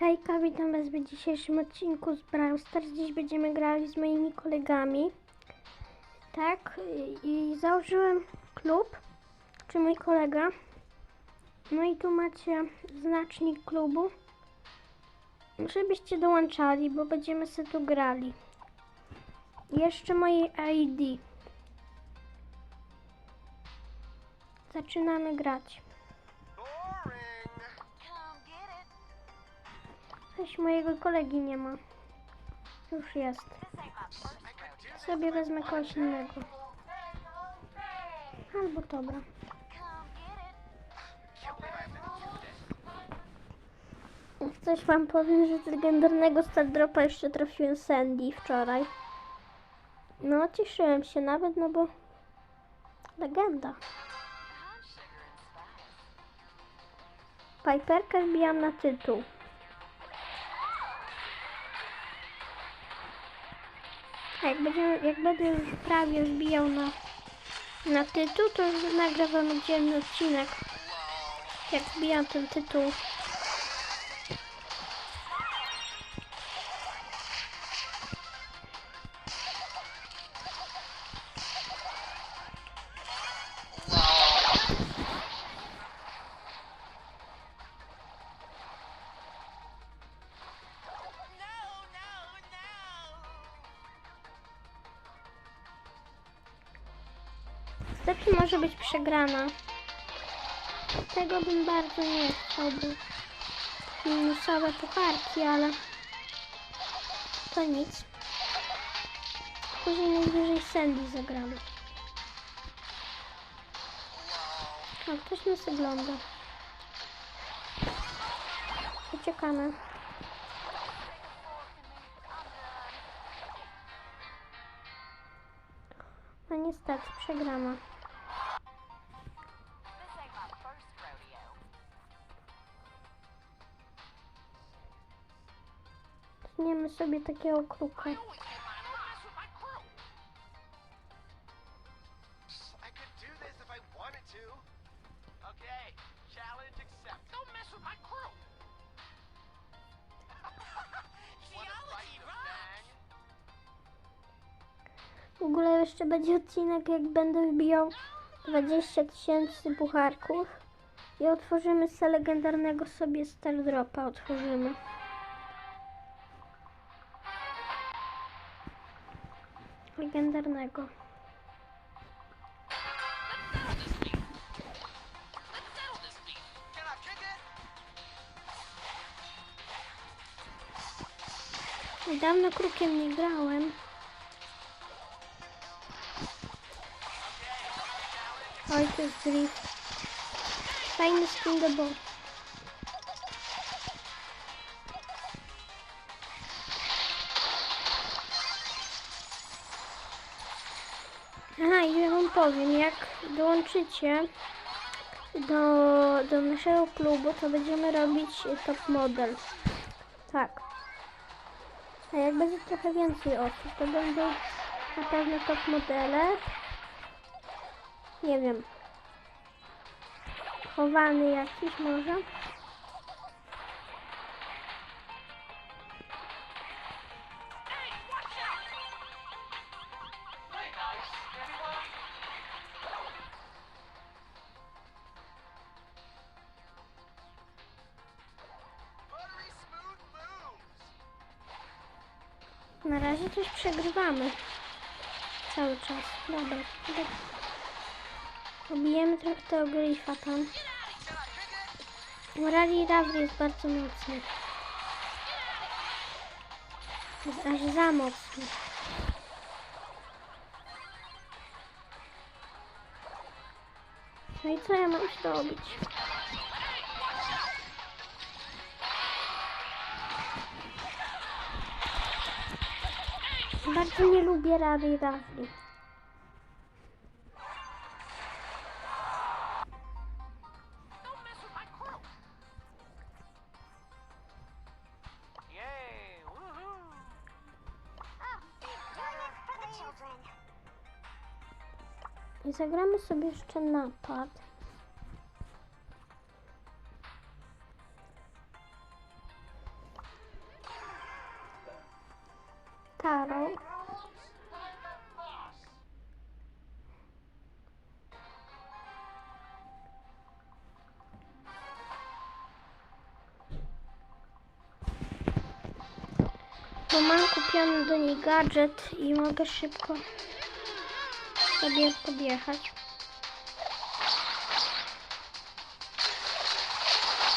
Hejka, witam Was w dzisiejszym odcinku z Brawl Stars. Dziś będziemy grali z moimi kolegami. Tak, i założyłem klub, czy mój kolega. No i tu macie znacznik klubu, żebyście dołączali, bo będziemy sobie tu grali. Jeszcze moje ID. Zaczynamy grać. Coś mojego kolegi nie ma. Już jest. Sobie wezmę kogoś innego. Albo dobra. Coś wam powiem, że z legendarnego Stardropa jeszcze trafiłem Sandy wczoraj. No, cieszyłem się nawet, no bo legenda. Piperkę wbijam na tytuł. A jak, będzie, jak będę już prawie wbijał na, na tytuł, to nagrywam oddzielny odcinek. Jak wbijam ten tytuł. Może być przegrana. Tego bym bardzo nie chciałby. Minusowe pucharki, ale to nic. Później najwyżej Sandy zagramy. O, ktoś nas ogląda. Uciekamy. No niestety, przegrana. fight the bang? W ogóle jeszcze będzie odcinek, jak będę wbijał 20 tysięcy pucharków i otworzymy z legendarnego sobie Stardropa. Otworzymy. Legendarnego. Dawno krukiem nie grałem. Oj, to jest drift. Fajny skin do bot. Powiem, jak dołączycie do, do naszego klubu, to będziemy robić top model. Tak. A jak będzie trochę więcej osób, to będą na pewno top modele. Nie wiem. Chowany jakiś może. Na razie coś przegrywamy. Cały czas. Dobra. tak. Pobijemy trochę tego grifa tam. Rally Ravry jest bardzo mocny. Jest aż za mocny. No i co ja mam zrobić? Doing it for the children. I zagramy sobie jeszcze napad. Bo mam kupiony do niej gadżet i mogę szybko sobie podjechać.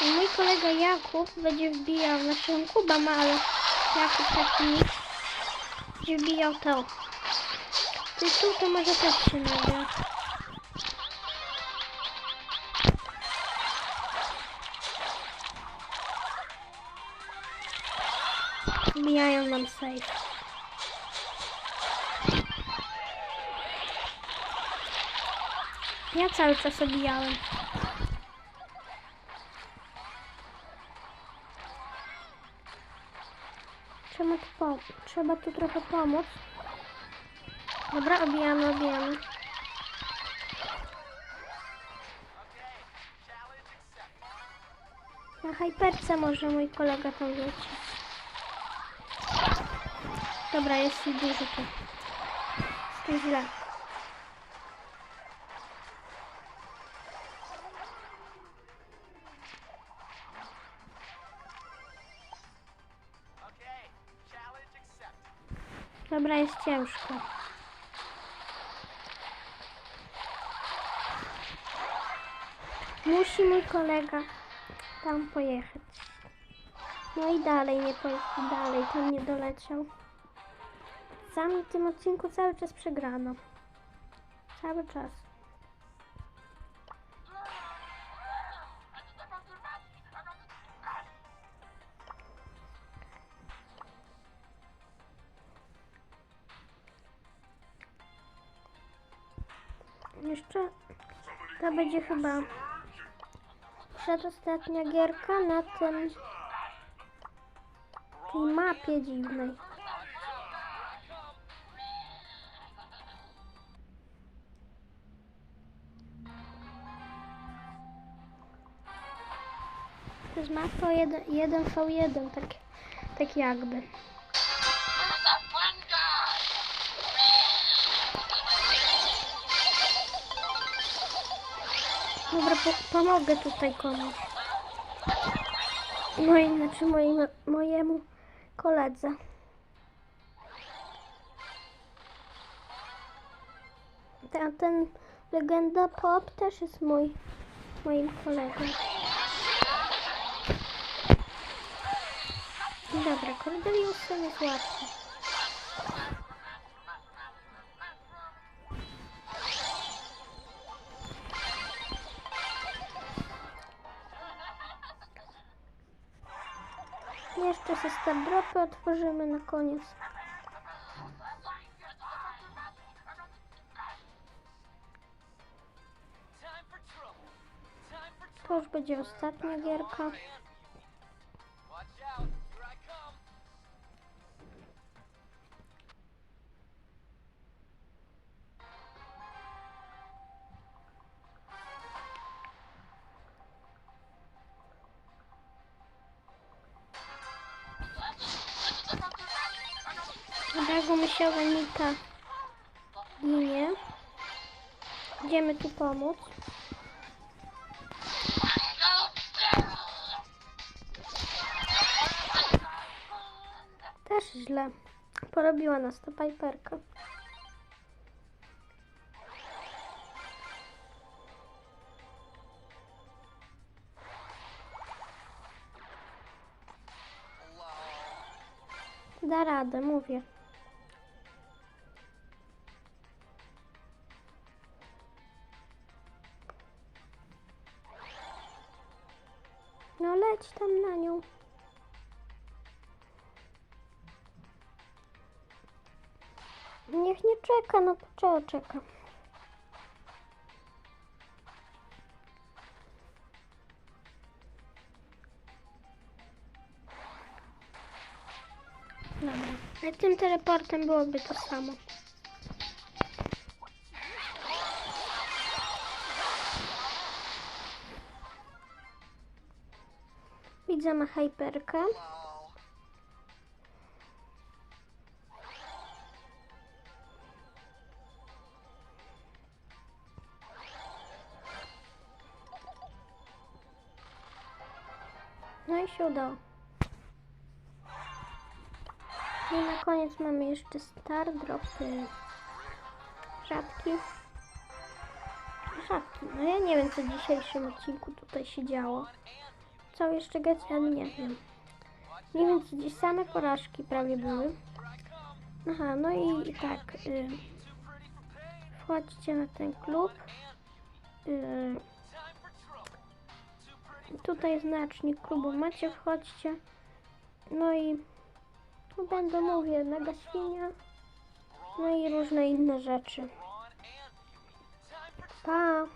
I mój kolega Jakub będzie wbijał, znaczy Kuba ma, ale Jakub taki nick, będzie wbijał to. Tytuł to może też się nagra. Wbijają nam safe. Ja cały czas obijałem. Trzeba tu, pom- trzeba tu trochę pomóc. Dobra, obijamy, obijamy. Na hyperce może mój kolega tam leci. Dobra, jest i dużo tu. Jest tu źle. Dobra, jest ciężko. Musi mój kolega tam pojechać. No i dalej nie pojechał, dalej tam nie doleciał. Sami w tym odcinku cały czas przegrano. Cały czas. Jeszcze to będzie chyba przedostatnia gierka na tym tej mapie dziwnej. Mapa 1 1v1, tak, tak jakby. Dobra, po, pomogę tutaj komuś. I znaczy moim, mojemu koledze. Ten, ten legenda pop też jest mój, moim kolegą. Dobra, Cordeliusem jest łatwy. Jeszcze se star dropy otworzymy na koniec. To już będzie ostatnia gierka. Musiała Nika ginie. Idziemy tu pomóc. Też źle. Porobiła nas ta Piperka. Da radę, mówię. Niech nie czeka, no czego czeka? Dobra. Ale tym teleportem byłoby to samo. Widzę ma hyperkę. Się udało. I na koniec mamy jeszcze star dropy. Rzadki. Rzadki. No ja nie wiem, co w dzisiejszym odcinku tutaj się działo. Co jeszcze grać, nie wiem. Nie wiem, co dziś same porażki prawie były. Aha, no i, i tak. Y, wchodźcie na ten klub. Y, tutaj znacznik klubu macie, wchodźcie. No i będę mówię, mega świnia. No i różne inne rzeczy. Pa!